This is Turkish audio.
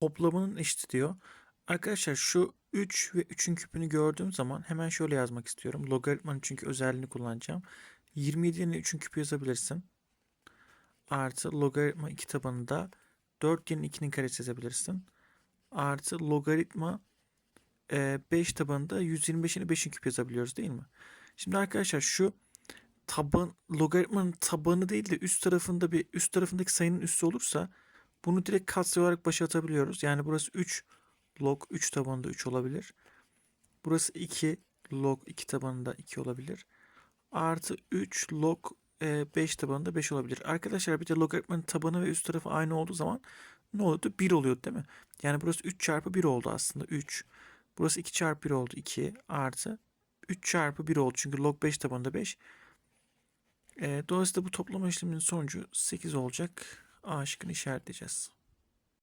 toplamının eşit diyor. Arkadaşlar şu 3 ve 3'ün küpünü gördüğüm zaman hemen şöyle yazmak istiyorum. Logaritmanın çünkü özelliğini kullanacağım. 27 yerine 3'ün küpü yazabilirsin. Artı logaritma 2 tabanında 4 yerine 2'nin karesi yazabilirsin. Artı logaritma 5 tabanında 125'ini 5'in küpü yazabiliyoruz değil mi? Şimdi arkadaşlar şu taban logaritmanın tabanı değil de üst tarafında bir üst tarafındaki sayının üssü olursa bunu direkt katsayı olarak başa atabiliyoruz. Yani burası 3 log 3 tabanında 3 olabilir. Burası 2 log 2 tabanında 2 olabilir. Artı 3 log 5 tabanında 5 olabilir. Arkadaşlar bir de logaritmanın tabanı ve üst tarafı aynı olduğu zaman ne oluyordu? 1 oluyordu değil mi? Yani burası 3 çarpı 1 oldu aslında 3. Burası 2 çarpı 1 oldu 2 artı 3 çarpı 1 oldu. Çünkü log 5 tabanında 5. E, dolayısıyla bu toplama işleminin sonucu 8 olacak. A şıkkını işaretleyeceğiz.